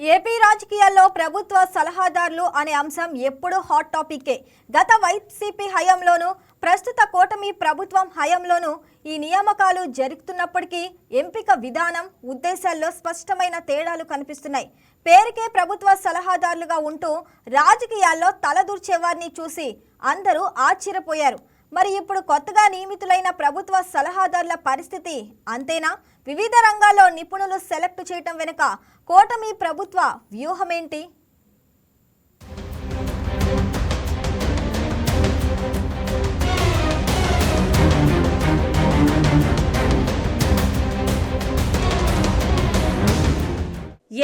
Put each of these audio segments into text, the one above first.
AP రాజకీయాల్లో ప్రభుత్వ సలహాదారులు అనే అంశం ఎప్పుడూ హాట్ టాపిక్కే గత వైసీపీ హయాంలోనూ ప్రస్తుత కూటమి ప్రభుత్వం హయాంలోనూ ఈ నియామకాలు జరుగుతున్నప్పటికీ ఎంపిక విధానం ఉద్దేశాల్లో స్పష్టమైన తేడాలు కనిపిస్తున్నాయి. పేరుకే ప్రభుత్వ సలహాదారులుగా ఉంటూ రాజకీయాల్లో తలదూర్చేవారిని చూసి అందరూ ఆశ్చర్యపోయారు. మరి ఇప్పుడు కొత్తగా నియమితులైన ప్రభుత్వ సలహాదారుల పరిస్థితి అంతేనా? వివిధ రంగాల్లో నిపుణులు సెలెక్ట్ చేయటం వెనుక కూటమి ప్రభుత్వ వ్యూహమేంటి?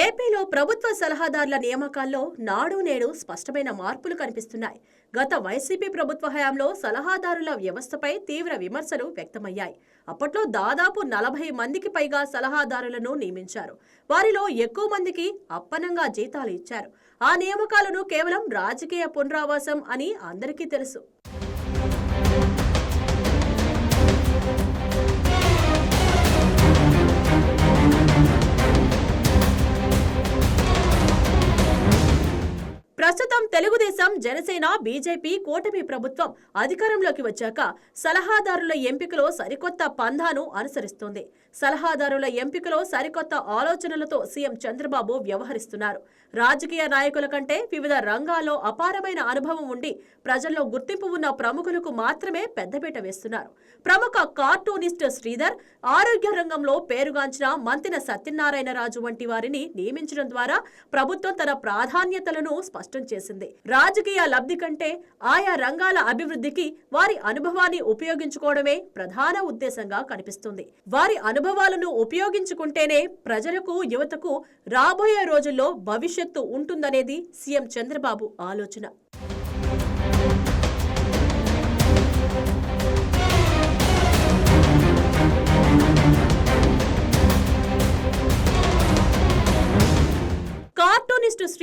ఏపీలో ప్రభుత్వ సలహాదారుల నియామకాల్లో నాడు నేడు స్పష్టమైన మార్పులు కనిపిస్తున్నాయి. గత వైసీపీ ప్రభుత్వ హయాంలో సలహాదారుల వ్యవస్థపై తీవ్ర విమర్శలు వ్యక్తమయ్యాయి. అప్పట్లో దాదాపు నలభై మందికి పైగా సలహాదారులను నియమించారు. వారిలో ఎక్కువ మందికి అప్పనంగా జీతాలు ఇచ్చారు. ఆ నియామకాలను కేవలం రాజకీయ పునరావాసం అని అందరికీ తెలుసు. తెలుగుదేశం జనసేన బీజేపీ కూటమి ప్రభుత్వం అధికారంలోకి వచ్చాక సలహాదారుల ఎంపికలో సరికొత్త పంధాను అనుసరిస్తోంది. సలహాదారుల ఎంపికలో సరికొత్త ఆలోచనలతో సీఎం చంద్రబాబు వ్యవహరిస్తున్నారు. రాజకీయ నాయకుల కంటే వివిధ రంగాల్లో అపారమైన అనుభవం ఉండి ప్రజల్లో గుర్తింపు ఉన్న ప్రముఖులకు మాత్రమే పెద్దపీట వేస్తున్నారు. ప్రముఖ కార్టూనిస్ట్ శ్రీధర్ ఆరోగ్య రంగంలో పేరుగాంచిన మంతిన సత్యనారాయణ రాజు వంటి వారిని నియమించడం ద్వారా ప్రభుత్వం తన ప్రాధాన్యతలను స్పష్టం చేసింది. రాజకీయ లబ్ధి కంటే ఆయా రంగాల అభివృద్ధికి వారి అనుభవాన్ని ఉపయోగించుకోవడమే ప్రధాన ఉద్దేశంగా కనిపిస్తుంది. వారి అనుభవాలను ఉపయోగించుకుంటేనే ప్రజలకు యువతకు రాబోయే రోజుల్లో భవిష్యత్తు ఉంటుందనేది సీఎం చంద్రబాబు ఆలోచన.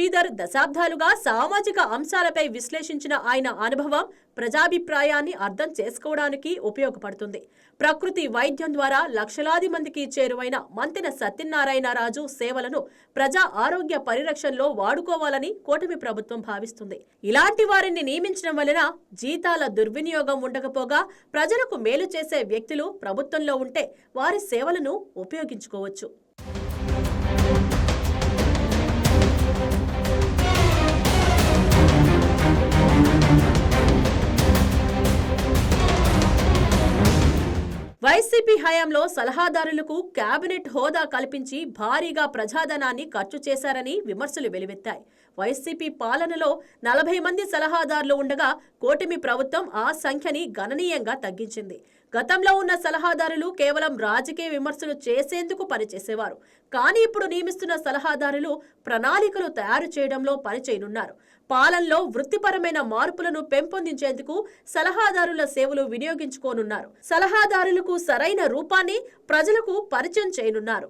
శ్రీధర్ దశాబ్దాలుగా సామాజిక అంశాలపై విశ్లేషించిన ఆయన అనుభవం ప్రజాభిప్రాయాన్ని అర్థం చేసుకోవడానికి ఉపయోగపడుతుంది. ప్రకృతి వైద్యం ద్వారా లక్షలాది మందికి చేరువైన మంతెన సత్యనారాయణ రాజు సేవలను ప్రజా ఆరోగ్య పరిరక్షణలో వాడుకోవాలని కూటమి ప్రభుత్వం భావిస్తుంది. ఇలాంటి వారిని నియమించడం వలన జీతాల దుర్వినియోగం ఉండకపోగా ప్రజలకు మేలు చేసే వ్యక్తులు ప్రభుత్వంలో ఉంటే వారి సేవలను ఉపయోగించుకోవచ్చు. వైసీపీ హయాంలో సలహాదారులకు కేబినెట్ హోదా కల్పించి భారీగా ప్రజాధనాన్ని ఖర్చు చేశారని విమర్శలు వెలువెత్తాయి. వైసీపీ పాలనలో నలభై మంది సలహాదారులు ఉండగా కూటమి ప్రభుత్వం ఆ సంఖ్యని గణనీయంగా తగ్గించింది. గతంలో ఉన్న సలహాదారులు కేవలం రాజకీయ విమర్శలు చేసేందుకు పనిచేసేవారు. కానీ ఇప్పుడు నియమిస్తున్న సలహాదారులు ప్రణాళికలు తయారు చేయడంలో పనిచేయనున్నారు. పాలనలో వృత్తిపరమైన మార్పులను పెంపొందించేందుకు సలహాదారుల సేవలు వినియోగించుకోనున్నారు. సలహాదారులకు సరైన రూపాన్ని ప్రజలకు పరిచయం చేయనున్నారు.